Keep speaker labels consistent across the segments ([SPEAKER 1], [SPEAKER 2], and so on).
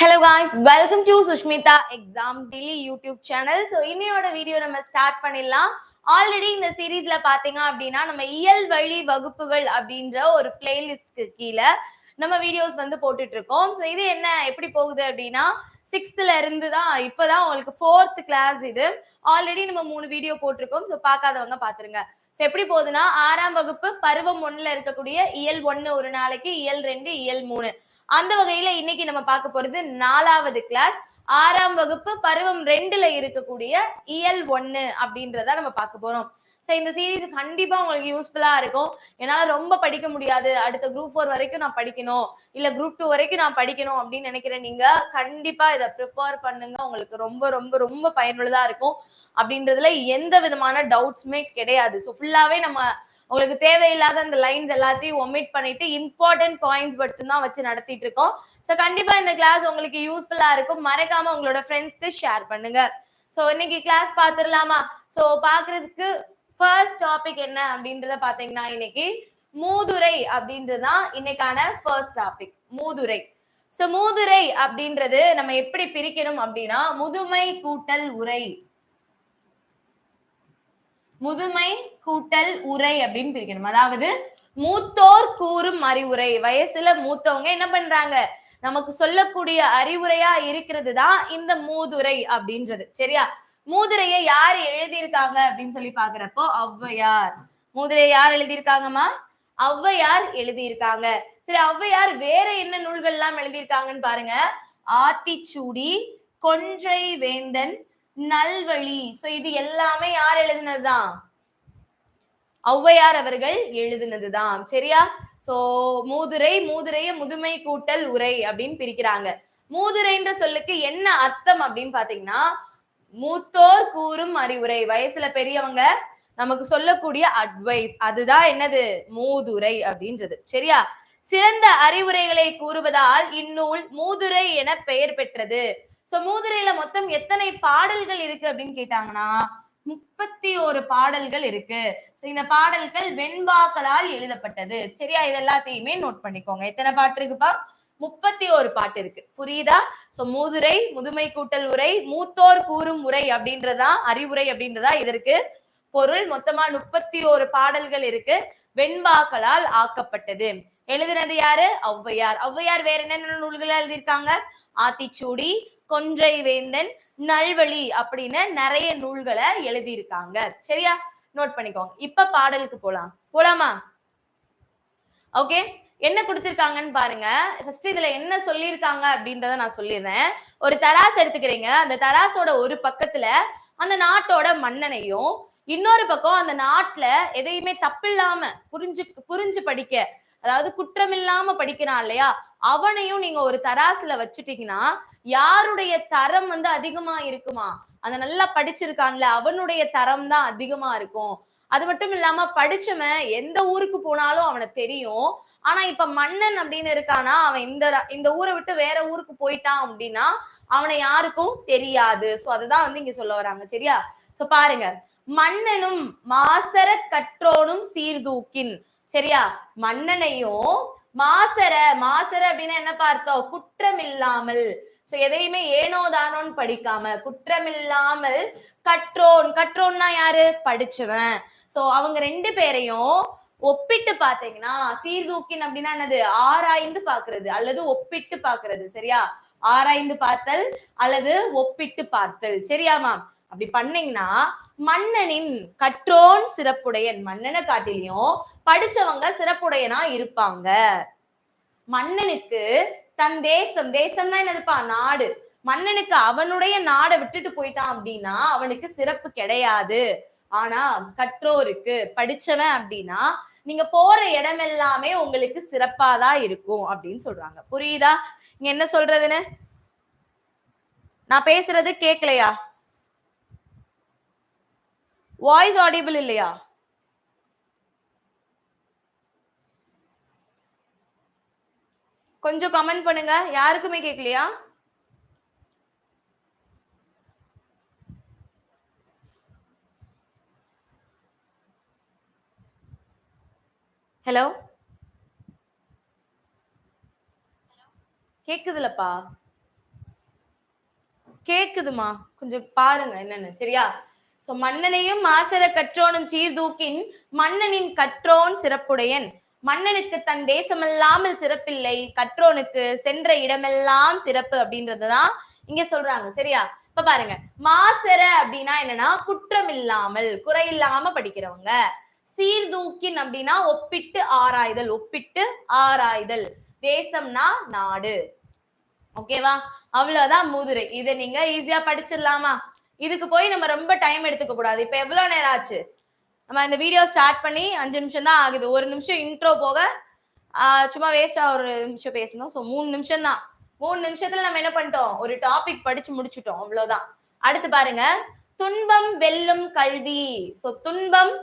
[SPEAKER 1] Hello guys welcome to Sushmita exam daily YouTube channel so இன்னையோட video நம்ம start பண்ணிடலாம். Already இந்த சீரீஸ்ல பாத்தீங்க அப்படின்னா நம்ம இயல் வழி வகுப்புகள் அப்படின்ற ஒரு பிளேலிஸ்ட்க்கு கீழே நம்ம வீடியோஸ் வந்து போட்டுட்டு இருக்கோம். ஸோ இது என்ன எப்படி போகுது அப்படின்னா சிக்ஸ்த்ல இருந்து தான் இப்போதான் உங்களுக்கு ஃபோர்த் கிளாஸ் இது. ஆல்ரெடி நம்ம மூணு வீடியோ போட்டிருக்கோம். ஸோ பார்க்காதவங்க பாத்துருங்க ஸோ எப்படி போகுதுன்னா ஆறாம் வகுப்பு பருவம் ஒன்னுல இருக்கக்கூடிய இயல் ஒன்று ஒரு நாளைக்கு இயல் ரெண்டு இயல் மூணு. அந்த வகையில இன்னைக்கு நம்ம பார்க்க போறது நாலாவது கிளாஸ் ஆறாம் வகுப்பு பருவம் ரெண்டுல இருக்கக்கூடிய இயல் ஒன்னு அப்படின்றத நம்ம பார்க்க போறோம். ஸோ இந்த சீரீஸ் கண்டிப்பா உங்களுக்கு யூஸ்ஃபுல்லா இருக்கும். என்னால ரொம்ப படிக்க முடியாது. அடுத்த குரூப் ஃபோர் வரைக்கும் நான் படிக்கணும். இல்ல குரூப் டூ வரைக்கும் நான் படிக்கணும் அப்படின்னு நினைக்கிறேன் நீங்க கண்டிப்பா இதை ப்ரிப்பேர் பண்ணுங்க. உங்களுக்கு ரொம்ப ரொம்ப ரொம்ப பயனுள்ளதா இருக்கும். அப்படின்றதுல எந்த விதமான டவுட்ஸுமே கிடையாது. ஸோ ஃபுல்லாவே நம்ம உங்களுக்கு தேவையில்லாத அந்த லைன்ஸ் எல்லாத்தையும் ஒமிட் பண்ணிட்டு இம்பார்ட்டன்ட் பாயிண்ட்ஸ் மட்டும்தான் வச்சு நடத்திட்டு இருக்கோம். ஸோ கண்டிப்பா இந்த கிளாஸ் உங்களுக்கு யூஸ்ஃபுல்லா இருக்கும். மறக்காம உங்களோட ஃப்ரெண்ட்ஸ்க்கு ஷேர் பண்ணுங்க. ஸோ இன்னைக்கு கிளாஸ் பார்த்துடலாமா? ஸோ பாக்குறதுக்கு ஃபர்ஸ்ட் டாபிக் என்ன அப்படின்றத பாத்தீங்கன்னா இன்னைக்கு மூதுரை அப்படின்றதுதான் இன்னைக்கான ஃபர்ஸ்ட் டாபிக் மூதுரை. ஸோ மூதுரை அப்படின்றது நம்ம எப்படி பிரிக்கணும் அப்படின்னா முதுமை கூட்டல் உரை. முதுமை கூட்டல் உரை அப்படின்னு பிரிக்கணும். அதாவது மூத்தோர் கூறும் அறிவுரை. வயசுல மூத்தவங்க என்ன பண்றாங்க? நமக்கு சொல்லக்கூடிய அறிவுரையா இருக்கிறது தான் இந்த மூதுரை அப்படின்றது. சரியா? மூதுரையை யார் எழுதியிருக்காங்க அப்படின்னு சொல்லி பாக்குறப்போ ஔவையார். மூதுரையை யார் எழுதியிருக்காங்கம்மா? ஔவையார் எழுதியிருக்காங்க. சரி ஔவையார் வேற என்ன நூல்கள் எல்லாம் எழுதியிருக்காங்கன்னு பாருங்க. ஆத்திச்சூடி கொன்றை வேந்தன் நல்வழி. சோ இது எல்லாமே யார் எழுதினதுதான்? ஔவையார் அவர்கள் எழுதினதுதான். சரியா? சோ மூதுரை மூதுரைய முதுமை கூட்டல் உரை அப்படின்னு பிரிக்கிறாங்க. மூதுரைன்ற சொல்லுக்கு என்ன அர்த்தம் அப்படின்னு பாத்தீங்கன்னா மூத்தோர் கூறும் அறிவுரை. வயசுல பெரியவங்க நமக்கு சொல்லக்கூடிய அட்வைஸ் அதுதான் என்னது? மூதுரை அப்படின்றது. சரியா? சிறந்த அறிவுரைகளை கூறுவதால் இந்நூல் மூதுரை என பெயர் பெற்றது. சோ மூதுரையில மொத்தம் எத்தனை பாடல்கள் இருக்கு அப்படின்னு கேட்டாங்கன்னா முப்பத்தி ஒரு பாடல்கள் இருக்கு. சோ இந்த பாடல்கள் வெண்பாக்களால் எழுதப்பட்டது. சரியா? இதெல்லாத்தையுமே நோட் பண்ணிக்கோங்க. எத்தனை பாட்டு இருக்குப்பா? முப்பத்தி ஒரு பாட்டு இருக்கு. புரியுதா? சோ மூதுரை முதுமை கூட்டல் உரை மூத்தோர் கூறும் உரை அப்படின்றதா? அறிவுரை அப்படின்றதா? இதற்கு பொருள் மொத்தமா முப்பத்தி ஒரு பாடல்கள் இருக்கு. வெண்பாக்களால் ஆக்கப்பட்டது. எழுதினது யாரு? ஔவையார். ஔவையார் வேற என்னென்ன நூல்கள் எழுதியிருக்காங்க? ஆத்திச்சூடி கொன்றை வேந்தன் நல்வழி அப்படின்னு நிறைய நூல்களை எழுதியிருக்காங்க. சரியா? நோட் பண்ணிக்கோங்க. இப்ப பாடலுக்கு போலாம். போலாமா? ஓகே என்ன கொடுத்திருக்காங்கன்னு பாருங்க. ஃபர்ஸ்ட் இதுல என்ன சொல்லியிருக்காங்க அப்படின்றத நான் சொல்லிடுறேன். ஒரு தராசு எடுத்துக்கிறீங்க. அந்த தராசோட ஒரு பக்கத்துல அந்த நாட்டோட மன்னனையும் இன்னொரு பக்கம் அந்த நாட்டுல எதையுமே தப்பில்லாம புரிஞ்சு புரிஞ்சு படிக்க அதாவது குற்றமில்லாம படிக்கிறான் இல்லையா? அவனையும் நீங்க ஒரு தராசுல வச்சுட்டீங்கன்னா யாருடைய தரம் வந்து அதிகமா இருக்குமா? அந்த நல்லா படிச்சிருக்கான்ல அவனுடைய தரம் தான் அதிகமா இருக்கும். அது மட்டும் இல்லாம படிச்சவன் எந்த ஊருக்கு போனாலும் அவனை தெரியும். ஆனா இப்ப மன்னன் அப்படின்னு இருக்கானா அவன் இந்த இந்த ஊரை விட்டு வேற ஊருக்கு போயிட்டான் அப்படின்னா அவனை யாருக்கும் தெரியாது. சோ அதுதான் வந்து இங்க சொல்ல வராங்க சரியா? சோ பாருங்க. மன்னனும் மாசர கற்றோனும் சீர்தூக்கின். சரியா? மன்னனையும் மாசர மாசர அப்படின்னா என்ன பார்த்தோம்? குற்றம் இல்லாமல் சோ எதையுமே ஏனோ தானோன்னு படிக்காம குற்றமில்லாமல் கற்றோன். கற்றோன்னா யாரு? படிச்சவன். சோ அவங்க ரெண்டு பேரையும் ஒப்பிட்டு பாத்தீங்கன்னா சீர்தூக்கின் அப்படின்னா என்னது? ஆராய்ந்து பாக்குறது அல்லது ஒப்பிட்டு பாக்குறது சரியா? ஆராய்ந்து பார்த்தல் அல்லது ஒப்பிட்டு பார்த்தல். சரியாமா அப்படி பண்ணீங்கன்னா மன்னனின் கற்றோன் சிறப்புடையன். மன்னனை காட்டிலையும் படிச்சவங்க சிறப்புடையனா இருப்பாங்க. மன்னனுக்கு தன் தேசம் தேசம்னா என்னதுப்பா? நாடு. மன்னனுக்கு அவனுடைய நாடை விட்டுட்டு போயிட்டான் அப்படின்னா அவனுக்கு சிறப்பு கிடையாது. ஆனா கற்றோருக்கு படிச்சவன் அப்படின்னா நீங்க போற இடம் எல்லாமே உங்களுக்கு சிறப்பாதான் இருக்கும் அப்படின்னு சொல்றாங்க. புரியுதா? இங்க என்ன சொல்றதுன்னு? நான் பேசுறது கேட்கலையா வாய்ஸ் ஆடிபிள் இல்லையா? கொஞ்சம் கமெண்ட் பண்ணுங்க. யாருக்குமே கேட்கலையா ஹலோ கேக்குதுலப்பா. கேக்குதுமா? கொஞ்சம் பாருங்க என்னன்னு. சரியா? சோ மன்னனையும் மாசர கற்றோனும் சீர்தூக்கின் மன்னனின் கற்றோன் சிறப்புடையன். மன்னனுக்கு தன் தேசமெல்லாமல் சிறப்பில்லை கற்றோனுக்கு சென்ற இடமெல்லாம் சிறப்பு அப்படின்றதுதான் இங்க சொல்றாங்க. சரியா? இப்ப பாருங்க மாசர அப்படின்னா என்னன்னா குற்றம் இல்லாமல் குறையில்லாம படிக்கிறவங்க. சீர்தூக்கின் அப்படின்னா ஒப்பிட்டு ஆராய்தல் ஒப்பிட்டு ஆராய்தல். தேசம்னா நாடு. ஓகேவா அவ்வளவுதான் முதுரை. இதை நீங்க ஈஸியா படிச்சிடலாமா? இதுக்கு போய் நம்ம ரொம்ப டைம் எடுத்துக்க கூடாது இப்ப எவ்வளவு நேரம் ஆச்சு? நம்ம இந்த வீடியோ ஸ்டார்ட் பண்ணி அஞ்சு நிமிஷம் தான் ஆகுது. ஒரு நிமிஷம் இன்ட்ரோ போக சும்மா வேஸ்டா ஒரு நிமிஷம் பேசணும். ஸோ மூணு நிமிஷம் தான். மூணு நிமிஷத்துல நம்ம என்ன பண்ணிட்டோம்? ஒரு டாபிக் படிச்சு முடிச்சுட்டோம். அவ்வளவுதான். அடுத்து பாருங்க. துன்பம் வெல்லும் கல்வி. ஸோ துன்பம்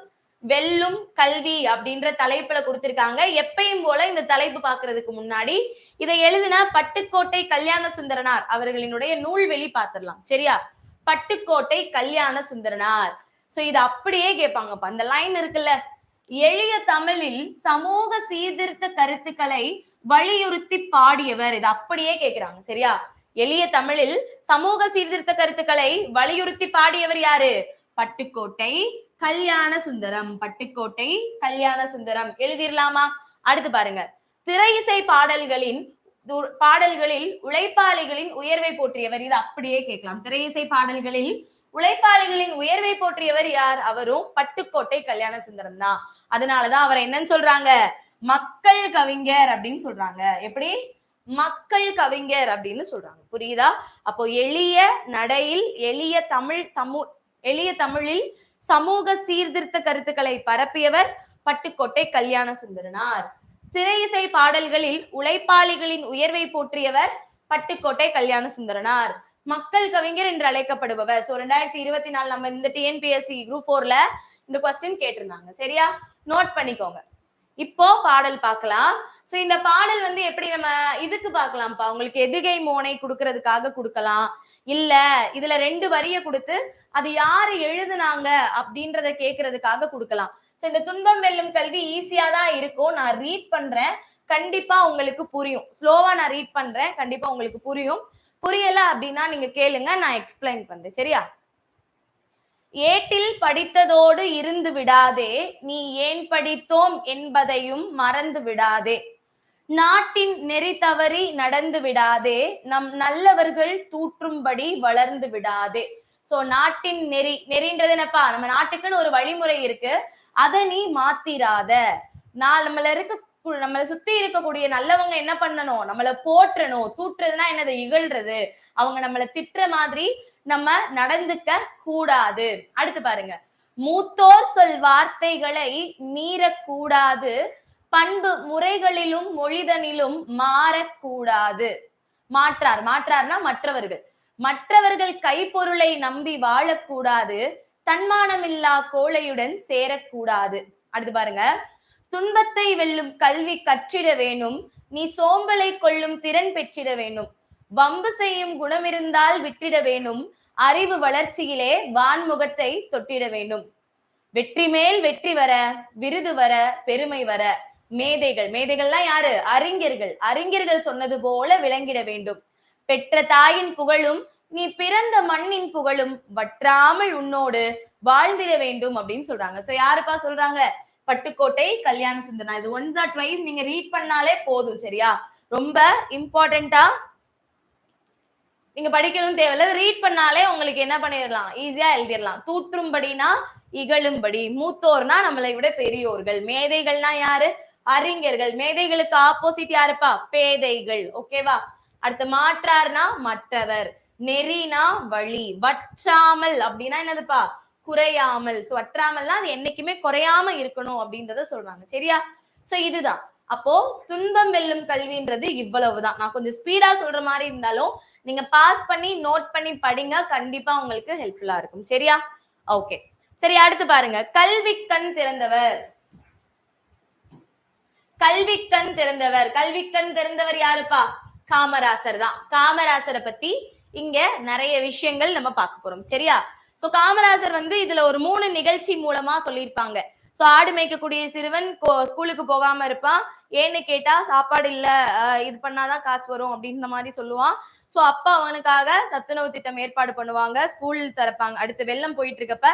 [SPEAKER 1] வெல்லும் கல்வி அப்படின்ற தலைப்புல கொடுத்திருக்காங்க. எப்பயும் போல இந்த தலைப்பு பாக்குறதுக்கு முன்னாடி இதை எழுதின பட்டுக்கோட்டை கல்யாண சுந்தரனார் அவர்களினுடைய நூல்வெளி பார்த்திடலாம். சரியா? பட்டுக்கோட்டை கல்யாண சுந்தரனார். சோ இது அப்படியே கேட்பாங்கப்பா அந்த லைன் இருக்குல்ல? எளிய தமிழில் சமூக சீர்திருத்த கருத்துக்களை வலியுறுத்தி பாடியவர். இது அப்படியே கேக்குறாங்க சரியா? எளிய தமிழில் சமூக சீர்திருத்த கருத்துக்களை வலியுறுத்தி பாடியவர் யாரு? பட்டுக்கோட்டை கல்யாண சுந்தரம். பட்டுக்கோட்டை கல்யாண சுந்தரம். எழுதிடலாமா அடுத்து பாருங்க. திரை இசை பாடல்களின் பாடல்களில் உழைப்பாளிகளின் உயர்வை போற்றியவர். இது அப்படியே கேட்கலாம். திரை இசை பாடல்களில் உழைப்பாளிகளின் உயர்வை போற்றியவர் யார்? அவரும் பட்டுக்கோட்டை கல்யாண சுந்தரம் தான். அதனாலதான் அவரை என்னன்னு சொல்றாங்க? மக்கள் கவிஞர் அப்படின்னு சொல்றாங்க. எப்படி? மக்கள் கவிஞர் அப்படின்னு சொல்றாங்க. புரியுதா? அப்போ எளிய நடையில் எளிய தமிழ் சமூ எளிய தமிழில் சமூக சீர்திருத்த கருத்துக்களை பரப்பியவர் பட்டுக்கோட்டை கல்யாண சுந்தரனார். சிறை இசை பாடல்களில் உழைப்பாளிகளின் உயர்வை போற்றியவர் பட்டுக்கோட்டை கல்யாண சுந்தரனார். மக்கள் கவிஞர் என்று அழைக்கப்படுபவர். சோ ரெண்டாயிரத்தி இருபத்தி நாலு நம்ம இந்த டிஎன்பிஎஸ்சி குரூப் ஃபோர்ல இந்த கொஸ்டின் கேட்டிருந்தாங்க. சரியா? நோட் பண்ணிக்கோங்க. இப்போ பாடல் பார்க்கலாம். சோ இந்த பாடல் வந்து எப்படி நம்ம இதுக்கு பார்க்கலாம்ப்பா? உங்களுக்கு எதுகை மோனை கொடுக்கறதுக்காக கொடுக்கலாம். இல்ல இதுல ரெண்டு வரிய கொடுத்து அது யாரு எழுதுனாங்க அப்படின்றத கேக்குறதுக்காக கொடுக்கலாம். சோ இந்த துன்பம் வெல்லும் கல்வி ஈஸியா தான் இருக்கும். நான் ரீட் பண்றேன். கண்டிப்பா உங்களுக்கு புரியும். ஸ்லோவா நான் ரீட் பண்றேன். கண்டிப்பா உங்களுக்கு புரியும். புரியல அப்படின்னா நீங்க கேளுங்க நான் எக்ஸ்பிளைன் பண்றேன். சரியா? ஏட்டில் படித்ததோடு இருந்து விடாதே நீ ஏன் படித்தோம் என்பதையும் மறந்து விடாதே. நாட்டின் நெறி தவறி நடந்து விடாதே நம் நல்லவர்கள் தூற்றும்படி வளர்ந்து விடாதே. சோ நாட்டின் நெறி நெறின்றது என்னப்பா? நம்ம நாட்டுக்குன்னு ஒரு வழிமுறை இருக்கு. அதை நீ மாத்திராத. நான் நம்மள இருக்க நம்மளை சுத்தி இருக்கக்கூடிய நல்லவங்க என்ன பண்ணணும்? நம்மள போற்றணும். தூற்றுறதுன்னா என்னது? இகழ்றது. அவங்க நம்மள திட்டுற மாதிரி நம்ம நடந்துக்க கூடாது. அடுத்து பாருங்க. மூத்தோர் சொல் வார்த்தைகளை மீறக்கூடாது. பண்பு முறைகளிலும் மொழிதனிலும் மாறக்கூடாது. மாற்றார். மாற்றார்னா மற்றவர்கள். மற்றவர்கள் கைப்பொருளை நம்பி வாழக்கூடாது. தன்மானமில்லா கோழையுடன் சேரக்கூடாது. அடுத்து பாருங்க. துன்பத்தை வெல்லும் கல்வி கற்றிட வேணும் நீ சோம்பலை கொள்ளும் திறன் பெற்றிட வேணும் வம்பு செய்யும் குணமிருந்தால் விட்டிட வேணும் அறிவு வளர்ச்சியிலே வான்முகத்தை தொட்டிட வேண்டும். வெற்றி மேல் வெற்றி வர விருது வர பெருமை வர. மேதைகள் மேதைகள்லாம் யாரு? அறிஞர்கள். அறிஞர்கள் சொன்னது போல விளங்கிட வேண்டும். பெற்ற தாயின் புகழும் நீ பிறந்த மண்ணின் புகழும் வற்றாமல் உன்னோடு வாழ்ந்திட வேண்டும் அப்படின்னு சொல்றாங்க. சோ யாருப்பா சொல்றாங்க? பட்டுக்கோட்டை கல்யாண சுந்தரனா இது ஒன்ஸ் ஆர் ட்வைஸ் நீங்க ரீட் பண்ணாலே போதும் சரியா? ரொம்ப இம்பார்ட்டண்டா நீங்க படிக்கணும் தேவையில்ல. ரீட் பண்ணாலே உங்களுக்கு என்ன பண்ணிடலாம்? ஈஸியா எழுதிடலாம். தூற்றும்படினா இகழும்படி மூத்தோர்னா நம்மளை விட பெரியோர்கள். மேதைகள்னா யாரு? அறிஞர்கள். மேதைகளுக்கு ஆப்போசிட் யாருப்பா? பேதைகள். ஓகேவா அடுத்து மாற்றார்னா மற்றவர். நெறினா வழி. வற்றாமல் அப்படின்னா என்னதுப்பா? குறையாமல். சோ வற்றாமல்னா அது என்னைக்குமே குறையாம இருக்கணும் அப்படின்றத சொல்றாங்க. சரியா? சோ இதுதான். அப்போ துன்பம் வெல்லும் கல்வின்றது இவ்வளவுதான். நான் கொஞ்சம் ஸ்பீடா சொல்ற மாதிரி இருந்தாலும் நீங்க பாஸ் பண்ணி நோட் பண்ணி படிங்க. கண்டிப்பா உங்களுக்கு ஹெல்ப்ஃபுல்லா இருக்கும். சரியா? ஓகே சரி அடுத்து பாருங்க. கல்வி கண் திறந்தவர். கல்வி கண் திறந்தவர். கல்வி கண் திறந்தவர் யாருப்பா? காமராசர் தான். காமராசரை பத்தி இங்க நிறைய விஷயங்கள் நம்ம பார்க்க போறோம். சரியா? சோ காமராஜர் வந்து இதுல ஒரு மூணு நிகழ்ச்சி மூலமா சொல்லியிருப்பாங்க. சோ ஆடு மேய்க்கக்கூடிய சிறுவன் ஸ்கூலுக்கு போகாம இருப்பான். ஏன்னு கேட்டா சாப்பாடு இல்ல இது பண்ணாதான் காசு வரும் அப்படின்ற மாதிரி சொல்லுவான். சோ அப்பா அவனுக்காக சத்துணவு திட்டம் ஏற்பாடு பண்ணுவாங்க. ஸ்கூல் திறப்பாங்க. அடுத்து வெள்ளம் போயிட்டு இருக்கப்ப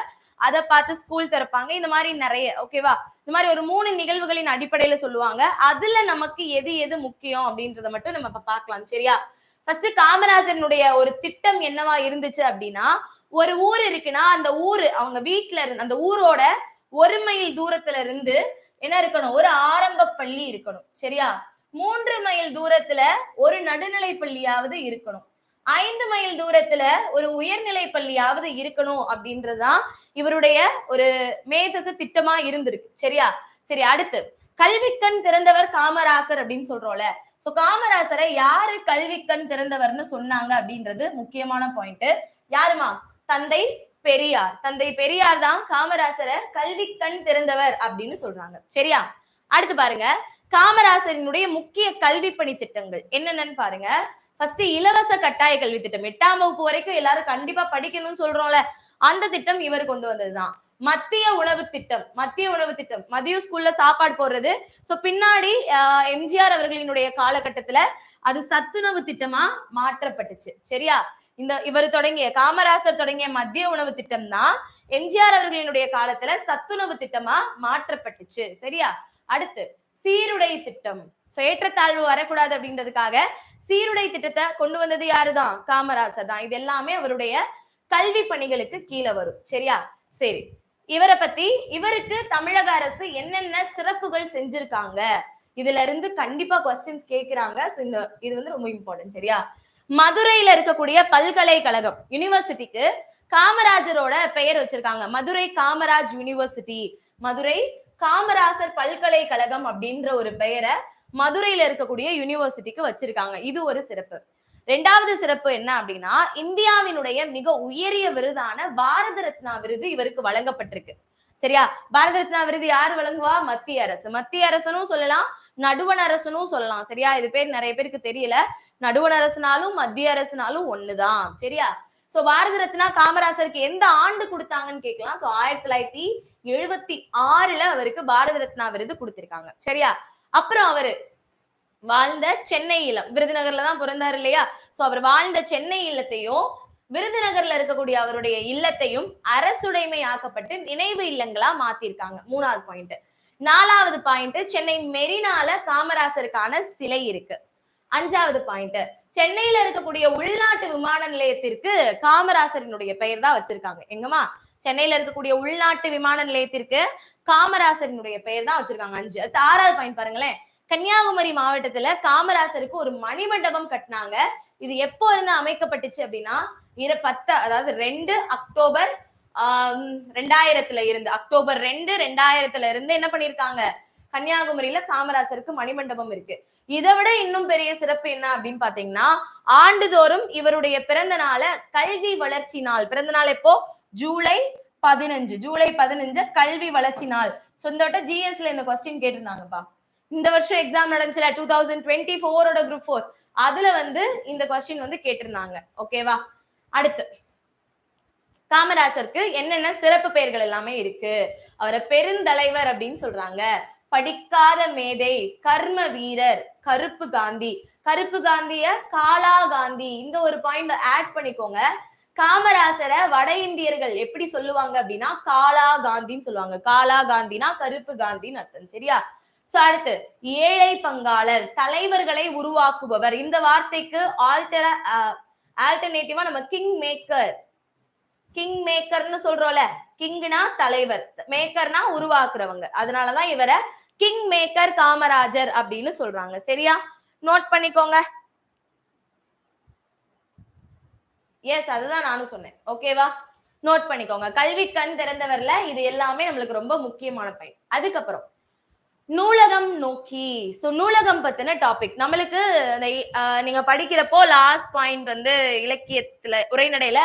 [SPEAKER 1] அதை பார்த்து ஸ்கூல் திறப்பாங்க. இந்த மாதிரி நிறைய ஓகேவா இந்த மாதிரி ஒரு மூணு நிகழ்வுகளின் அடிப்படையில சொல்லுவாங்க. அதுல நமக்கு எது எது முக்கியம் அப்படின்றத மட்டும் நம்ம இப்ப பாக்கலாம் சரியா? ஃபர்ஸ்ட் காமராஜனுடைய ஒரு திட்டம் என்னவா இருந்துச்சு அப்படின்னா ஒரு ஊர் இருக்குன்னா அந்த ஊரு அவங்க வீட்டுல இருந்து அந்த ஊரோட ஒரு மைல் தூரத்துல இருந்து என்ன இருக்கணும்? ஒரு ஆரம்ப பள்ளி இருக்கணும். சரியா? மூன்று மைல் தூரத்துல ஒரு நடுநிலை பள்ளியாவது இருக்கணும். ஐந்து மைல் தூரத்துல ஒரு உயர்நிலை பள்ளியாவது இருக்கணும் அப்படின்றதுதான் இவருடைய ஒரு மேதகு திட்டமா இருந்திருக்கு. சரியா? சரி அடுத்து. கல்விக்கண் திறந்தவர் காமராசர் அப்படின்னு சொல்றோம்ல. சோ காமராசரை யாரு கல்விக்கண் திறந்தவர்னு சொன்னாங்க அப்படின்றது முக்கியமான பாயிண்ட் யாருமா? தந்தை பெரியார். தந்தை பெரியார் தான் காமராசரை கல்வி கண் திறந்தவர் அப்படின்னு சொல்றாங்க. சரியா? அடுத்து பாருங்க. காமராசரினுடைய முக்கிய கல்வி பணி திட்டங்கள் என்னென்னு பாருங்க. ஃபர்ஸ்ட் இலவச கட்டாய கல்வி திட்டம். எட்டாம் வகுப்பு வரைக்கும் எல்லாரும் கண்டிப்பா படிக்கணும்னு சொல்றோம்ல. அந்த திட்டம் இவர் கொண்டு வந்ததுதான். மத்திய உணவு திட்டம். மத்திய உணவு திட்டம். மதிய ஸ்கூல்ல சாப்பாடு போடுறது. சோ பின்னாடி ஆஹ், எம்ஜிஆர் அவர்களினுடைய காலகட்டத்துல அது சத்துணவு திட்டமா மாற்றப்பட்டுச்சு. சரியா? இந்த இவர் தொடங்கிய காமராசர் தொடங்கிய மத்திய உணவு திட்டம் தான் எம்ஜிஆர் அவர்களினுடைய காலத்துல சத்துணவு திட்டமா மாற்றப்பட்டுச்சு. சரியா? அடுத்து சீருடை திட்டம். சோ ஏற்றத்தாழ்வு வரக்கூடாது அப்படின்றதுக்காக சீருடை திட்டத்தை கொண்டு வந்தது யாருதான்? காமராசர் தான். இது எல்லாமே அவருடைய கல்வி பணிகளுக்கு கீழே வரும். சரியா? சரி. இவரை பத்தி இவருக்கு தமிழக அரசு என்னென்ன சிறப்புகள் செஞ்சிருக்காங்க? இதுல இருந்து கண்டிப்பா கொஸ்டின்ஸ் கேக்குறாங்க. இந்த இது வந்து ரொம்ப இம்பார்ட்டன்ட் சரியா? மதுரையில இருக்கக்கூடிய பல்கலைக்கழகம் யூனிவர்சிட்டிக்கு காமராஜரோட பெயர் வச்சிருக்காங்க. மதுரை காமராஜ் யூனிவர்சிட்டி மதுரை காமராசர் பல்கலைக்கழகம் அப்படின்ற ஒரு பெயரை மதுரையில இருக்கக்கூடிய யூனிவர்சிட்டிக்கு வச்சிருக்காங்க. இது ஒரு சிறப்பு. ரெண்டாவது சிறப்பு என்ன அப்படின்னா இந்தியாவினுடைய மிக உயரிய விருதான பாரத ரத்னா விருது இவருக்கு வழங்கப்பட்டிருக்கு. சரியா? பாரத ரத்னா விருது யார் வழங்குவா? மத்திய அரசு. மத்திய அரசனும் சொல்லலாம் நடுவண் அரசனும் சொல்லலாம். சரியா? இது பேர் நிறைய பேருக்கு தெரியல. நடுவண் அரசுனாலும் மத்திய அரசுனாலும் ஒண்ணுதான். சரியா? சோ பாரத ரத்னா காமராசருக்கு எந்த ஆண்டு கொடுத்தாங்கன்னு கேட்கலாம். சோ ஆயிரத்தி தொள்ளாயிரத்தி எழுபத்தி ஆறுல அவருக்கு பாரத ரத்னா விருது கொடுத்திருக்காங்க. சரியா? அப்புறம் அவரு வாழ்ந்த சென்னை இல்லம். விருதுநகர்ல தான் பிறந்தாரு இல்லையா? சோ அவர் வாழ்ந்த சென்னை இல்லத்தையும் விருதுநகர்ல இருக்கக்கூடிய அவருடைய இல்லத்தையும் அரசுடைமை ஆக்கப்பட்டு நினைவு இல்லங்களா மாத்திருக்காங்க. மூணாவது பாயிண்ட் நாலாவது பாயிண்ட் சென்னை மெரினால காமராசருக்கான சிலை இருக்கு. அஞ்சாவது பாயிண்ட் சென்னையில இருக்கக்கூடிய உள்நாட்டு விமான நிலையத்திற்கு காமராசரினுடைய பெயர் தான் வச்சிருக்காங்க. எங்கம்மா? சென்னையில இருக்கக்கூடிய உள்நாட்டு விமான நிலையத்திற்கு காமராசரினுடைய பெயர் தான் வச்சிருக்காங்க. அஞ்சு அடுத்து ஆறாவது பாயிண்ட் பாருங்களேன். கன்னியாகுமரி மாவட்டத்துல காமராசருக்கு ஒரு மணிமண்டபம் கட்டினாங்க. இது எப்போ இருந்து அமைக்கப்பட்டுச்சு அப்படின்னா இரு பத்து அதாவது ரெண்டு அக்டோபர் ரெண்டாயிரத்துல இருந்து அக்டோபர் ரெண்டு ரெண்டாயிரத்துல இருந்து என்ன பண்ணிருக்காங்க? கன்னியாகுமரியில காமராசருக்கு மணிமண்டபம் இருக்கு. இதை விட இன்னும் பெரிய சிறப்பு என்ன அப்படின்னு பாத்தீங்கன்னா ஆண்டுதோறும் இவருடைய பிறந்த நாள கல்வி வளர்ச்சி நாள். பிறந்த நாள் எப்போ? ஜூலை பதினஞ்சு. ஜூலை பதினஞ்சு கல்வி வளர்ச்சி நாள். சொந்தோட்ட ஜிஎஸ்ல இந்த கொஸ்டின் கேட்டிருந்தாங்கப்பா. இந்த வருஷம் எக்ஸாம் நடந்துச்சுல டூ தௌசண்ட் டுவெண்ட்டி ஃபோரோட குரூப் ஃபோர் அதுல வந்து இந்த கொஸ்டின் வந்து கேட்டிருந்தாங்க. ஓகேவா அடுத்து காமராசருக்கு என்னென்ன சிறப்பு பெயர்கள் எல்லாமே இருக்கு? அவரை பெருந்தலைவர் அப்படின்னு சொல்றாங்க. படிக்காத மேதை கர்ம வீரர் கருப்பு காந்தி. கருப்பு காந்திய காலா காந்தி இந்த ஒரு பாயிண்ட் ஆட் பண்ணிக்கோங்க. காமராசரை வட இந்தியர்கள் எப்படி சொல்லுவாங்க அப்படின்னா காலா காந்தின்னு சொல்லுவாங்க. காலா காந்தினா கருப்பு காந்தின்னு அர்த்தம் சரியா? சோ அடுத்து ஏழை பங்காளர் தலைவர்களை உருவாக்குபவர். இந்த வார்த்தைக்கு ஆல்டர ஆல்டர்னேட்டிவா நம்ம கிங் மேக்கர் கிங் மேக்கர்னு சொல்றோம்ல கிங்னா தலைவர் மேக்கர்னா உருவாக்குறவங்க. அதனாலதான் இவரை கிங் மேக்கர் காமராஜர் அப்படின்னு சொல்றாங்க. சரியா? நோட் பண்ணிக்கோங்க. எஸ் அதுதான் நானும் சொன்னேன். ஓகேவா நோட் பண்ணிக்கோங்க. கல்வி கண் திறந்தவர்ல இது எல்லாமே நம்மளுக்கு ரொம்ப முக்கியமான பயன் அதுக்கப்புறம் நூலகம் நோக்கி. ஸோ நூலகம் பத்தின டாபிக் நம்மளுக்கு நீங்க படிக்கிறப்போ லாஸ்ட் பாயிண்ட் வந்து இலக்கியத்துல உரைநடையில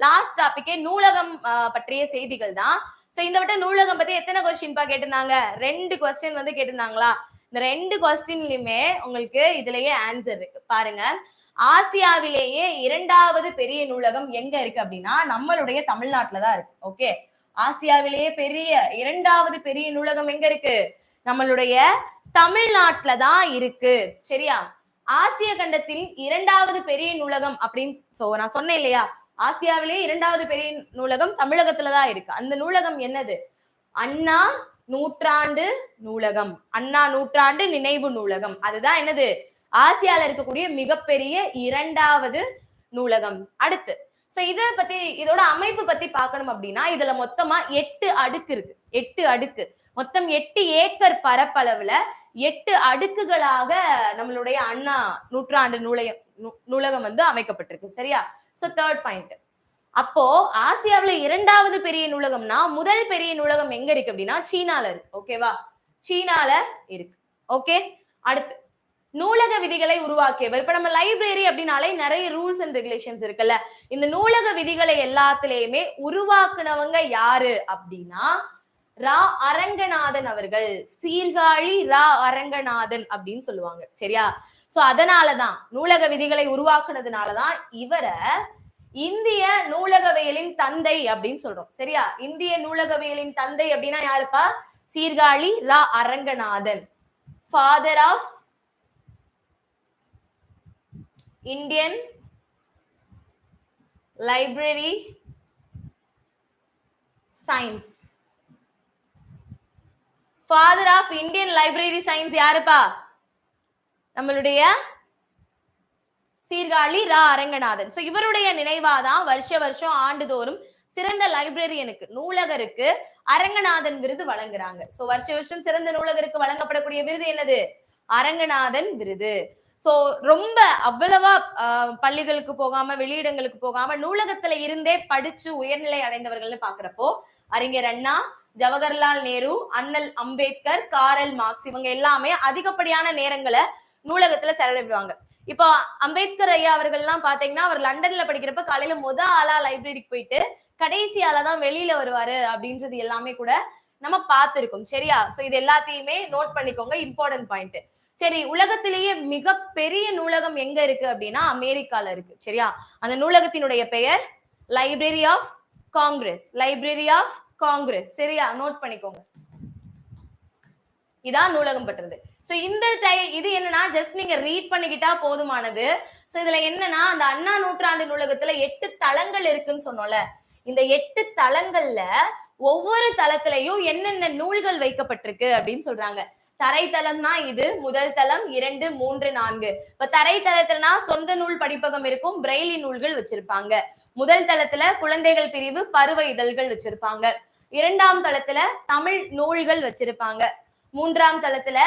[SPEAKER 1] லாஸ்ட் டாபிக்கே நூலகம் பற்றிய செய்திகள் தான். ஸோ இந்த வட்டம் நூலகம் பத்தி எத்தனை கொஸ்டின்பா கேட்டிருந்தாங்க? ரெண்டு கொஸ்டின் வந்து கேட்டிருந்தாங்களா? இந்த ரெண்டு கொஸ்டின்லயுமே உங்களுக்கு இதுலயே ஆன்சர் இருக்கு. பாருங்க. ஆசியாவிலேயே இரண்டாவது பெரிய நூலகம் எங்க இருக்கு அப்படின்னா நம்மளுடைய தமிழ்நாட்டுல தான் இருக்கு. ஓகே ஆசியாவிலேயே பெரிய இரண்டாவது பெரிய நூலகம் எங்க இருக்கு? நம்மளுடைய தமிழ்நாட்டுல தான் இருக்கு. சரியா? ஆசிய கண்டத்தின் இரண்டாவது பெரிய நூலகம் அப்படின்னு சோ நான் சொன்னேன் இல்லையா? ஆசியாவிலேயே இரண்டாவது பெரிய நூலகம் தமிழகத்துலதான் இருக்கு. அந்த நூலகம் என்னது? அண்ணா நூற்றாண்டு நூலகம். அண்ணா நூற்றாண்டு நினைவு நூலகம். அதுதான் என்னது? ஆசியால இருக்கக்கூடிய மிகப்பெரிய இரண்டாவது நூலகம். அடுத்து சோ இத பத்தி இதோட அமைப்பு பத்தி பார்க்கணும் அப்படின்னா இதுல மொத்தமா எட்டு அடுக்கு இருக்கு. எட்டு அடுக்கு. மொத்தம் எட்டு ஏக்கர் பரப்பளவுல எட்டு அடுக்குகளாக நம்மளுடைய அண்ணா நூற்றாண்டு நூலகம் நூ- நூலகம் வந்து அமைக்கப்பட்டிருக்கு. சரியா? சோ தேர்ட் பாயிண்ட் அப்போ ஆசியாவில இரண்டாவது பெரிய நூலகம்னா முதல் பெரிய நூலகம் எங்க இருக்கு அப்படின்னா சீனால இருக்கு. ஓகேவா சீனால இருக்கு. ஓகே அடுத்து நூலக விதிகளை உருவாக்கியவர். இப்ப நம்ம லைப்ரரி அப்படின்னாலே நிறைய ரூல்ஸ் அண்ட் ரெகுலேஷன்ஸ் இருக்குல்ல. இந்த நூலக விதிகளை எல்லாத்துலயுமே உருவாக்குனவங்க யாரு அப்படின்னா ரா அரங்கநாதன் அவர்கள். சீர்காழி ரா அரங்கநாதன் அப்படின்னு சொல்லுவாங்க. சரியா? சோ அதனாலதான் நூலக விதிகளை உருவாக்குனதுனாலதான் இவரை இந்திய நூலகவியலின் தந்தை அப்படின்னு சொல்றோம். சரியா? இந்திய நூலகவியலின் தந்தை அப்படின்னா யாருப்பா? Sirkazhi Ra Aranganathan. Father of Indian library science father of Indian library science யாருப்பா? நம்மளுடைய சீர்காழி ரா அரங்கநாதன். சோ இவருடைய நினைவாதான் வருஷ வருஷம் ஆண்டுதோறும் சிறந்த லைப்ரரியனுக்கு நூலகருக்கு அரங்கநாதன் விருது வழங்குறாங்க. சோ வருஷ வருஷம் சிறந்த நூலகருக்கு வழங்கப்படக்கூடிய விருது என்னது? அரங்கநாதன் விருது. சோ ரொம்ப அவ்வளவா பள்ளிகளுக்கு போகாம வெளியிடங்களுக்கு போகாம நூலகத்துல இருந்தே படிச்சு உயர்நிலை அடைந்தவர்கள்னு பாக்குறப்போ அறிஞர் அண்ணா ஜவஹர்லால் நேரு அண்ணல் அம்பேத்கர் காரல் மார்க்ஸ் இவங்க எல்லாமே அதிகப்படியான நேரங்களை நூலகத்துல செலவிடுவாங்க. இப்போ அம்பேத்கர் ஐயா அவர்கள்லாம் பாத்தீங்கன்னா அவர் லண்டன்ல படிக்கிறப்ப காலையில முத ஆளா லைப்ரரிக்கு போயிட்டு கடைசி ஆளா தான் வெளியில வருவாரு அப்படின்றது எல்லாமே கூட நம்ம பார்த்திருக்கோம். சரியா? சோ இது எல்லாத்தையுமே நோட் பண்ணிக்கோங்க. இம்பார்ட்டன்ட் பாயிண்ட் சரி உலகத்திலேயே மிகப்பெரிய நூலகம் எங்க இருக்கு அப்படின்னா அமெரிக்கால இருக்கு. சரியா? அந்த நூலகத்தினுடைய பெயர் library of Congress library of Congress. சரியா? நோட் பண்ணிக்கோங்க. இதான் நூலகம் பட்டுறது சோ இந்த டை- இது என்னன்னா ஜஸ்ட் நீங்க ரீட் பண்ணிக்கிட்டா போதுமானது. சோ இதுல என்னன்னா அந்த அண்ணா நூற்றாண்டு நூலகத்துல எட்டு தளங்கள் இருக்குன்னு சொன்னோம்ல. இந்த எட்டு தளங்கள்ல ஒவ்வொரு தளத்திலையும் என்னென்ன நூல்கள் வைக்கப்பட்டிருக்கு அப்படின்னு சொல்றாங்க. தரைத்தளம்னா இது முதல் தளம் இரண்டு மூன்று நான்கு. இப்ப தரைத்தளத்துலனா சொந்த நூல் படிப்பகம் இருக்கும் பிரெய்லி நூல்கள் வச்சிருப்பாங்க. முதல் தளத்துல குழந்தைகள் பிரிவு பருவ இதழ்கள் வச்சிருப்பாங்க. இரண்டாம் தளத்துல தமிழ் நூல்கள் வச்சிருப்பாங்க. மூன்றாம் தளத்துல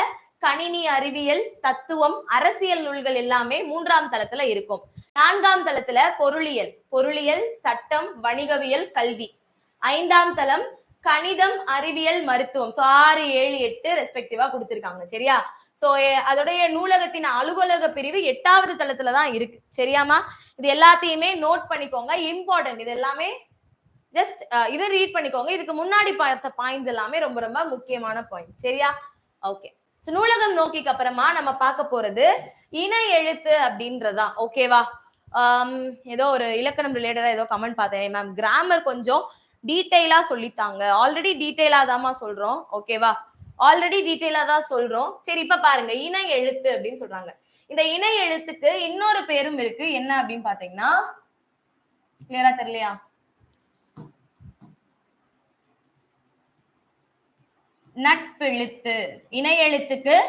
[SPEAKER 1] கணினி அறிவியல் தத்துவம் அரசியல் நூல்கள் எல்லாமே மூன்றாம் தளத்துல இருக்கும். நான்காம் தளத்துல பொருளியல் பொருளியல் சட்டம் வணிகவியல் கல்வி. ஐந்தாம் தளம் கணிதம் அறிவியல் மருத்துவம். ஸோ ஆறு ஏழு எட்டு ரெஸ்பெக்டிவா கொடுத்துருக்காங்க. சரியா? சோ அதோடைய நூலகத்தின் அலுவலக பிரிவு எட்டாவது தளத்துல தான் இருக்கு. சரியாமா இது எல்லாத்தையுமே நோட் பண்ணிக்கோங்க. இம்பார்ட்டன்ட் இது எல்லாமே ஜஸ்ட் இதை ரீட் பண்ணிக்கோங்க. இதுக்கு முன்னாடி பார்த்த பாயிண்ட்ஸ் எல்லாமே ரொம்ப ரொம்ப முக்கியமான பாயிண்ட் சரியா? ஓகே ஸோ நூலகம் நோக்கிக்கு அப்புறமா நம்ம பார்க்க போறது இணை எழுத்து அப்படின்றதான் ஓகேவா ஏதோ ஒரு இலக்கணம் ரிலேட்டடா ஏதோ கமெண்ட் பார்த்தேன் மேம் கிராமர் கொஞ்சம் டீட்டெயிலா சொல்லித்தாங்க. ஆல்ரெடி டீட்டெயிலா தாமா சொல்றோம். ஓகேவா ஆல்ரெடி டீட்டெயிலா தான் சொல்றோம். சரி இப்ப பாருங்க. இணை எழுத்து அப்படின்னு சொல்றாங்க. இந்த இணை எழுத்துக்கு இன்னொரு பேரும் இருக்கு. என்ன அப்படின்னு பாத்தீங்கன்னா கிளியரா தெரியலையா? நட்பெழுத்து. இணையெழுத்துக்கு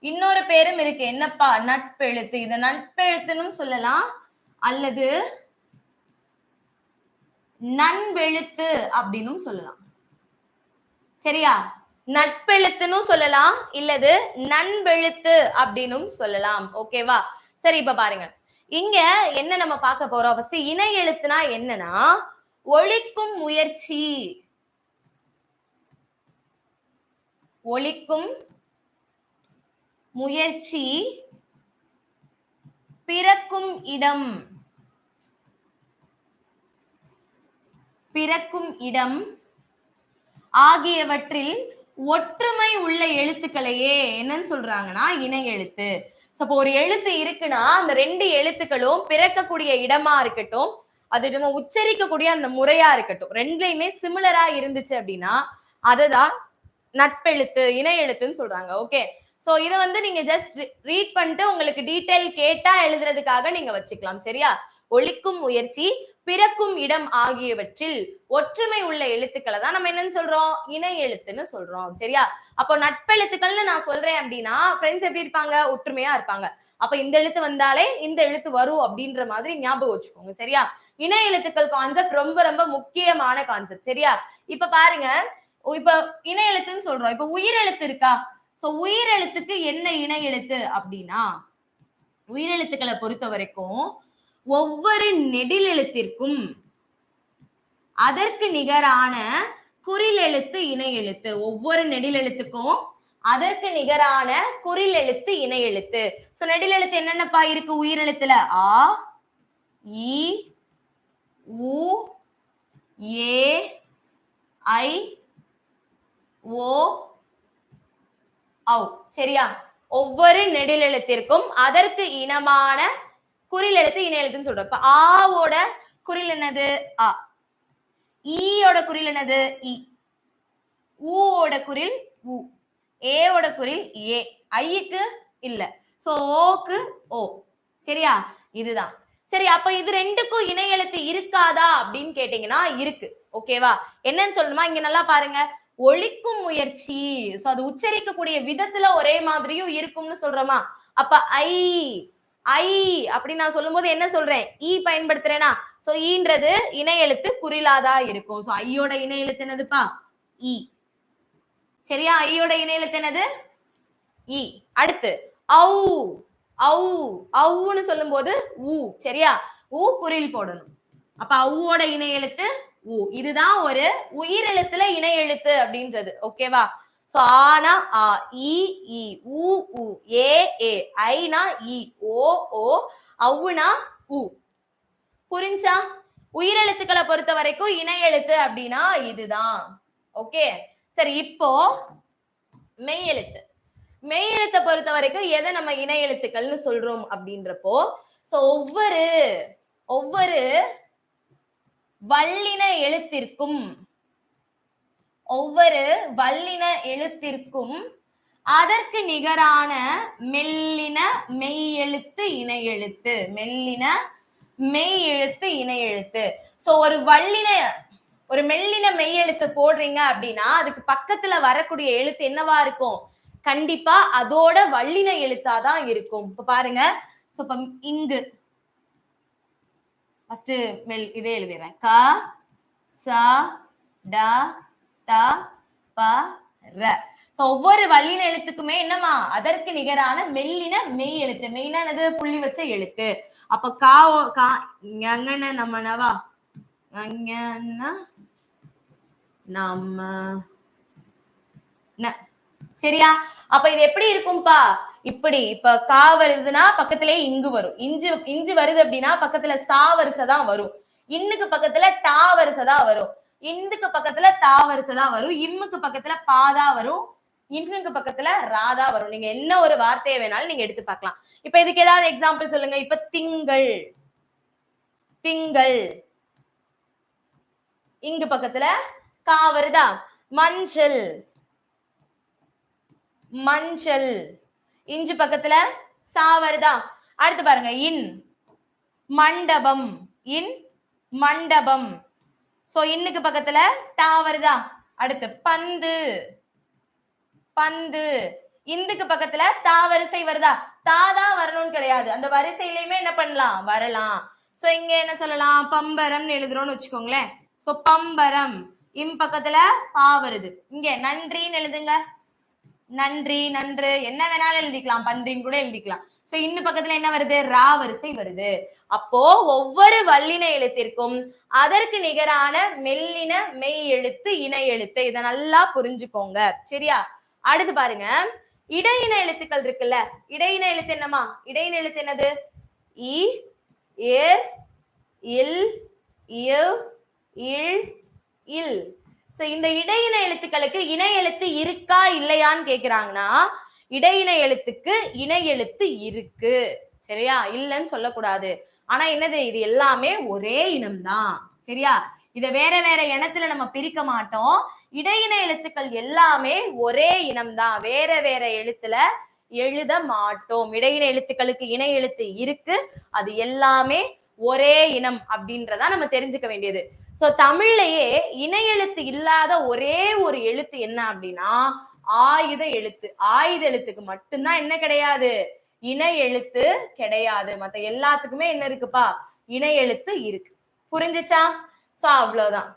[SPEAKER 1] இன்னொரு பேரும் இருக்கு. என்னப்பா? நட்பெழுத்து. இத நட்பெழுத்துன்னு சொல்லலாம். அல்லது நண்பெழுத்து அப்படின்னும் சொல்லலாம். சரியா? நட்பெழுத்துன்னு சொல்லலாம். இல்லது நண்பெழுத்து அப்படின்னும் சொல்லலாம். ஓகேவா சரி இப்ப பாருங்க. இங்க என்ன நம்ம பார்க்க போறோம்? ஃபர்ஸ்ட் இணை எழுத்துனா என்னன்னா ஒழிக்கும் முயற்சி. ஒழிக்கும் முயற்சி பிறக்கும் இடம். பிறக்கும் இடம் ஆகியவற்றில் ஒற்றுமை உள்ள எழுத்துக்களையே என்னன்னு சொல்றாங்கன்னா இணை எழுத்து. சோ அப்போ ஒரு எழுத்து இருக்குன்னா அந்த ரெண்டு எழுத்துக்களும் பிறக்கக்கூடிய இடமா இருக்கட்டும் அது நம்ம உச்சரிக்கக்கூடிய அந்த முறையா இருக்கட்டும். ரெண்டுலையுமே சிமிலரா இருந்துச்சு அப்படின்னா அதுதான் நட்பெழுத்து இணை எழுத்துன்னு சொல்றாங்க. ஓகே சோ இத வந்து நீங்க ஜஸ்ட் ரீட் பண்ணிட்டு உங்களுக்கு டீடைல் கேட்டா எழுதுறதுக்காக நீங்க வச்சுக்கலாம். சரியா? ஒழிக்கும் முயற்சி பிறக்கும் இடம் ஆகியவற்றில் ஒற்றுமை உள்ள எழுத்துக்களை தான் நம்ம என்னன்னு சொல்றோம்? இணை எழுத்துன்னு சொல்றோம். சரியா? அப்போ நட்பெழுத்துக்கள்னு நான் சொல்றேன் அப்படின்னா ஃப்ரெண்ட்ஸ் எப்படி இருப்பாங்க? ஒற்றுமையா இருப்பாங்க. அப்ப இந்த எழுத்து வந்தாலே இந்த எழுத்து வரும் அப்படின்ற மாதிரி ஞாபகம் வச்சுக்கோங்க. சரியா? இணை எழுத்துக்கள் கான்செப்ட் ரொம்ப ரொம்ப முக்கியமான கான்செப்ட் சரியா? இப்ப பாருங்க இப்ப இணை எழுத்துன்னு சொல்றோம். இப்ப உயிரெழுத்து இருக்கா? சோ உயிரெழுத்துக்கு என்ன இணை எழுத்து அப்படின்னா உயிரெழுத்துக்களை பொறுத்த வரைக்கும் ஒவ்வொரு நெடில் எழுத்திற்கும் அதற்கு நிகரான குறில் எழுத்து இணை எழுத்து ஒவ்வொரு நெடில் எழுத்துக்கும் அதற்கு நிகரான குறில் எழுத்து இணை எழுத்து சோ நெடில் எழுத்து என்னென்னப்பா இருக்கு உயிரெழுத்துல? ஆ இ உ ஏ ஐ ஓ ஔ. சரியா? ஒவ்வொரு நெடில் எழுத்திற்கும் அதற்கு இனமான குறில் எழுத்து இன எழுத்துன்னு சொல்றோம். இப்ப ஆவோட குறில் என்னது? ஆ ஈயோட குறில் என்னது? இ. ஊவோட குறில் உ. ஏவோட குறில் ஏ. ஐக்கு இல்ல. சோ ஓக்கு ஓ. சரியா? இதுதான். சரி அப்ப இது ரெண்டுக்கும் இணை எழுத்து இருக்காதா அப்படின்னு கேட்டீங்கன்னா இருக்கு. ஓகேவா? என்னன்னு சொல்லணுமா? இங்க நல்லா பாருங்க. ஒழிக்கும் முயற்சி. சோ அது உச்சரிக்கக்கூடிய விதத்துல ஒரே மாதிரியும் இருக்கும்னு சொல்றோமா? அப்ப ஐ ஐ அப்படி நான் சொல்லும்போது என்ன சொல்றேன்? ஈ பயன்படுத்துறேனா? சோ ஈன்றது இணை எழுத்து குறிலாதா இருக்கும். சோ ஐயோட இணை எழுத்து என்னதுப்பா? ஈ சரியா? ஐயோட இணை எழுத்து என்னது? ஈ அடுத்து ஔ ஔ ஔன்னு சொல்லும்போது ஊ. சரியா? ஊ குறில் போடணும். அப்ப ஔவோட இணை எழுத்து உ. இதுதான் ஒரு உயிரெழுத்துல இணை எழுத்து அப்படின்றது. ஓகேவா சோ ஆனா ஆ இ இ உ உ ஏ ஏ. ஐனா இ ஓ ஓ. அவுனா உ. புரிஞ்சா? உயிரெழுத்துக்களை பொறுத்த வரைக்கும் இணை எழுத்து அப்படின்னா இதுதான். ஓகே சரி இப்போ மெய் எழுத்து மெய் எழுத்தை பொறுத்த வரைக்கும் எதை நம்ம இணை எழுத்துக்கள்னு சொல்றோம் அப்படின்றப்போ சோ ஒவ்வொரு ஒவ்வொரு வல்லின எழுத்திற்கும். ஒவ்வொரு வல்லின எழுத்திற்கும் அதற்கு நிகரான மெல்லின மெய் எழுத்து இணை எழுத்து மெல்லின மெய் எழுத்து இணை எழுத்து சோ ஒரு வல்லின ஒரு மெல்லின மெய் எழுத்து போடுறீங்க அப்படின்னா அதுக்கு பக்கத்துல வரக்கூடிய எழுத்து என்னவா இருக்கும்? கண்டிப்பா அதோட வல்லின எழுத்தாதான் இருக்கும். இப்ப பாருங்க. சோ இப்ப இங்கு. ஃபர்ஸ்ட் மெல் இதே எழுதிடுறேன். க சா ட த ப ர. ஒவ்வொரு வள்ளின எழுத்துக்குமே என்னமா அதற்கு நிகரான மெல்லின மெய் எழுத்து. மெயினானது புள்ளி வச்ச எழுத்து. அப்ப கா கா ஞங்கன நம்ம நவா நம்ம ந. சரியா? அப்ப இது எப்படி இருக்கும்பா? இப்படி இப்ப கா வருதுன்னா பக்கத்திலே இங்கு வரும். இஞ்சு இஞ்சு வருது அப்படின்னா பக்கத்துல சா வரிசை தான் வரும். இன்னுக்கு பக்கத்துல டா வரிசை தான் வரும். இந்துக்கு பக்கத்துல தா வரிசை தான் வரும். இம்முக்கு பக்கத்துல பாதா வரும். இன்னுக்கு பக்கத்துல ராதா வரும். நீங்க என்ன ஒரு வார்த்தையை வேணாலும் நீங்க எடுத்து பார்க்கலாம். இப்ப இதுக்கு ஏதாவது எக்ஸாம்பிள் சொல்லுங்க. இப்ப திங்கள். திங்கள். இங்கு பக்கத்துல கா வருதா? மஞ்சள். மஞ்சள். இஞ்சு பக்கத்துல சா வருதா? அடுத்து பாருங்க இன். மண்டபம். இன் மண்டபம். சோ இன்னுக்கு பக்கத்துல டா வருதா? அடுத்து பந்து. பந்து. இந்துக்கு பக்கத்துல தா வரிசை வருதா? தா தான் வரணும்னு கிடையாது. அந்த வரிசையிலயுமே என்ன பண்ணலாம்? வரலாம். சோ இங்க என்ன சொல்லலாம்? பம்பரம்னு எழுதுறோம்னு வச்சுக்கோங்களேன். சோ பம்பரம். இம் பக்கத்துல பா வருது. இங்க நன்றின்னு எழுதுங்க. நன்றி நன்று. என்ன வேணாலும் எழுதிக்கலாம் பன்றின்னு கூட எழுதிக்கலாம். சோ இன்னும் பக்கத்துல என்ன வருது? ரா வரிசை வருது. அப்போ ஒவ்வொரு வல்லின எழுத்திற்கும் அதற்கு நிகரான மெல்லின மெய் எழுத்து இணை எழுத்து. இதை நல்லா புரிஞ்சுக்கோங்க. சரியா? அடுத்து பாருங்க. இடையின எழுத்துக்கள் இருக்குல்ல. இடையின எழுத்து என்னமா இடையின எழுத்து என்னது? இ ஏர் இல் இல் இல். சோ இந்த இடையின எழுத்துக்களுக்கு இணை எழுத்து இருக்கா இல்லையான்னு கேக்குறாங்கன்னா இடையின எழுத்துக்கு இணை எழுத்து இருக்கு. சரியா? இல்லைன்னு சொல்லக்கூடாது. ஆனா என்னது? இது எல்லாமே ஒரே இனம்தான் சரியா? இத வேற வேற இனத்துல நம்ம பிரிக்க மாட்டோம். இடையின எழுத்துக்கள் எல்லாமே ஒரே இனம்தான் வேற வேற எழுத்துல எழுத மாட்டோம். இடையின எழுத்துக்களுக்கு இணை எழுத்து இருக்கு. அது எல்லாமே ஒரே இனம் அப்படின்றதா நம்ம தெரிஞ்சுக்க வேண்டியது. சோ தமிழ்லயே இணை எழுத்து இல்லாத ஒரே ஒரு எழுத்து என்ன அப்படின்னா ஆயுத எழுத்து. ஆயுத எழுத்துக்கு மட்டும்தான் என்ன கிடையாது? இணை எழுத்து கிடையாது. மத்த எல்லாத்துக்குமே என்ன இருக்குப்பா? இணை எழுத்து இருக்கு. புரிஞ்சுச்சா? சோ அவ்வளவுதான்.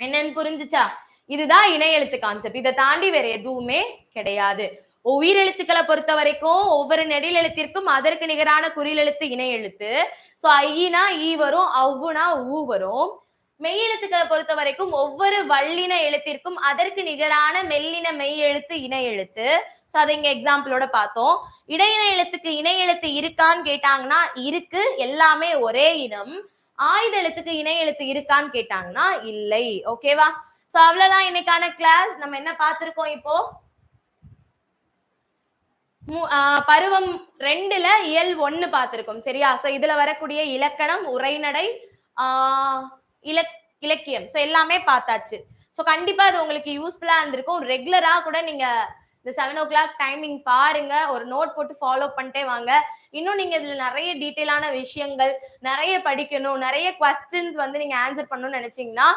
[SPEAKER 1] என்னன்னு புரிஞ்சுச்சா? இதுதான் இணை எழுத்து கான்செப்ட் இதை தாண்டி வேற எதுவுமே கிடையாது. உயிரெழுத்துக்களை பொறுத்த வரைக்கும் ஒவ்வொரு நெடில் எழுத்திற்கும் அதற்கு நிகரான குறில் எழுத்து இணை எழுத்து சோ ஐயினா ஈ வரும் அவ்வுனா ஊ வரும். மெய் எழுத்துக்களை பொறுத்த வரைக்கும் ஒவ்வொரு வல்லின எழுத்திற்கும் அதற்கு நிகரான மெல்லின மெய் எழுத்து இணை எழுத்து. சோ அதை இங்க எக்ஸாம்பிளோட பார்த்தோம். இடையின எழுத்துக்கு இணை எழுத்து இருக்கான்னு கேட்டாங்கன்னா இருக்கு எல்லாமே ஒரே இனம். ஆயுத எழுத்துக்கு இணை எழுத்து இருக்கான்னு கேட்டாங்கன்னா இல்லை. ஓகேவா சோ அவ்வளவுதான் இன்னைக்கான கிளாஸ் நம்ம என்ன பார்த்திருக்கோம் இப்போ? பருவம் ரெண்டுல இயல் ஒன்னு பார்த்திருக்கோம். சரியா? சோ இதுல வரக்கூடிய இலக்கணம் உரைநடை ஆஹ் இலக் இலக்கியம். ஸோ எல்லாமே பார்த்தாச்சு. ஸோ கண்டிப்பா அது உங்களுக்கு யூஸ்ஃபுல்லா இருந்திருக்கும். ரெகுலரா கூட நீங்க இந்த செவன் ஓ கிளாக் டைமிங் பாருங்க. ஒரு நோட் போட்டு ஃபாலோ பண்ணிட்டே வாங்க. இன்னும் நீங்க இதுல நிறைய டீட்டெயிலான விஷயங்கள் நிறைய படிக்கணும் நிறைய கொஸ்டின்ஸ் வந்து நீங்க ஆன்சர் பண்ணணும்னு நினைச்சீங்கன்னா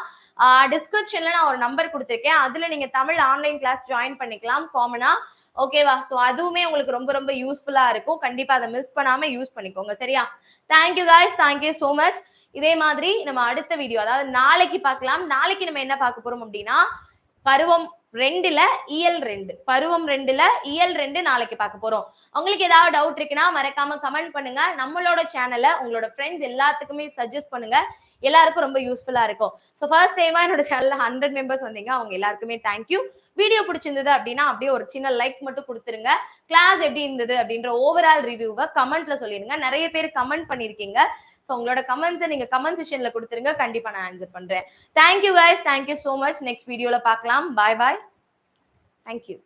[SPEAKER 1] டிஸ்கிரிப்ஷன்ல நான் ஒரு நம்பர் கொடுத்துருக்கேன். அதுல நீங்க தமிழ் ஆன்லைன் கிளாஸ் ஜாயின் பண்ணிக்கலாம் காமனா ஓகேவா ஸோ அதுவுமே உங்களுக்கு ரொம்ப ரொம்ப யூஸ்ஃபுல்லா இருக்கும். கண்டிப்பா அதை மிஸ் பண்ணாம யூஸ் பண்ணிக்கோங்க. சரியா? Thank you guys thank you so much இதே மாதிரி நம்ம அடுத்த வீடியோ அதாவது நாளைக்கு பார்க்கலாம். நாளைக்கு நம்ம என்ன பார்க்க போறோம் அப்படின்னா பருவம் ரெண்டுல இயல் ரெண்டு. பருவம் ரெண்டுல இயல் ரெண்டு நாளைக்கு பார்க்க போறோம். உங்களுக்கு ஏதாவது டவுட் இருக்குன்னா மறக்காம கமெண்ட் பண்ணுங்க. நம்மளோட சேனலை உங்களோட ஃப்ரெண்ட்ஸ் எல்லாத்துக்குமே சஜஸ்ட் பண்ணுங்க. எல்லாருக்கும் ரொம்ப யூஸ்ஃபுல்லா இருக்கும். ஸோ ஃபர்ஸ்ட் டைமா என்னோட சேனல்ல ஹண்ட்ரட் மெம்பர்ஸ் வந்தீங்க அவங்க எல்லாருக்குமே தேங்க்யூ வீடியோ பிடிச்சிருந்தது அப்படின்னா அப்படியே ஒரு சின்ன லைக் மட்டும் கொடுத்துருங்க. கிளாஸ் எப்படி இருந்தது அப்படின்ற ஓவரால் ரிவ்யூவை கமெண்ட்ல சொல்லிருங்க. நிறைய பேர் கமெண்ட் பண்ணிருக்கீங்க. ஸோ உங்களோட கமெண்ட்ஸை நீங்க கமெண்ட் செஷன்ல கொடுத்துருங்க. கண்டிப்பா நான் ஆன்சர் பண்றேன். Thank you guys thank you so much next வீடியோல பார்க்கலாம். பாய் பாய் தேங்க்யூ